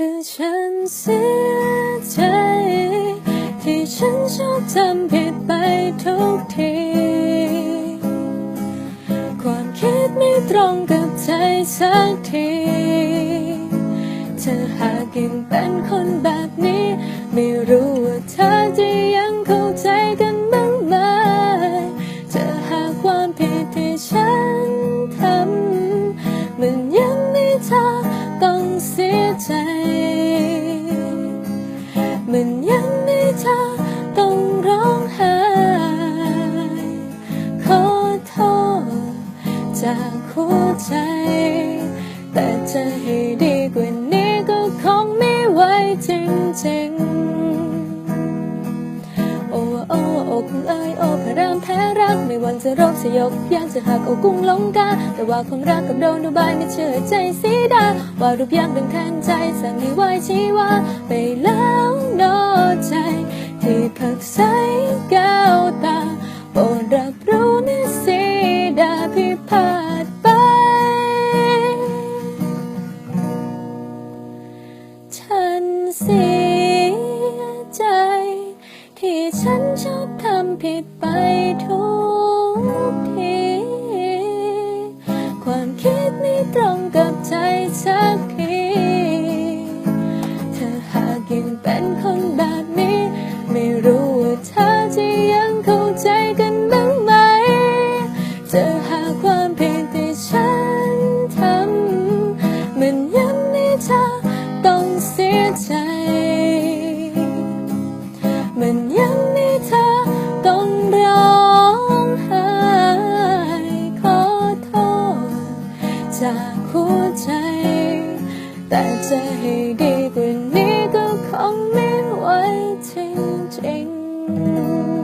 คือฉันเสียใจ ที่ฉันชอบทำผิดไปทุกที ความคิดไม่ตรงกับใจสักทีเธอหากยังเป็นคนแบบนี้ ไม่รู้ว่าเธอ มันยังไม่เธอต้องร้องไห้ขอโทษจากหัวใจ แต่จะให้ดีกว่านี้ก็คงไม่ไหวจริงๆ อ้โอ้คุณเอ้ยโอพระรามแพ้รัก ไม่วันจะรบสยบยากจะหักเอากุ้งลงกา แต่ว่าคงรักกับโดนดูบายไม่เชื่อใจสีดา ว่ารูปยักษ์ดังแทนใจสั่งให้ไหวชีวาไปแล้วนอใจ ที่ผักใสก้าวตาโปรดรับรู้นะสีดาพิพาทไป ฉันเสียใจ ที่ฉันชอบทำผิดไปทุกที ความคิดไม่ตรงกับใจสักทีเธอหากยังเป็นคนแบบนี้ ไม่รู้ว่าเธอจะยังเข้าใจกันบ้างไหม เธอหาความผิดที่ฉันทำมันยังไม่เธอต้องเสียใจ จากหัวใจ แต่จะให้ดีกว่านี้ก็คงไม่ไหวจริงๆ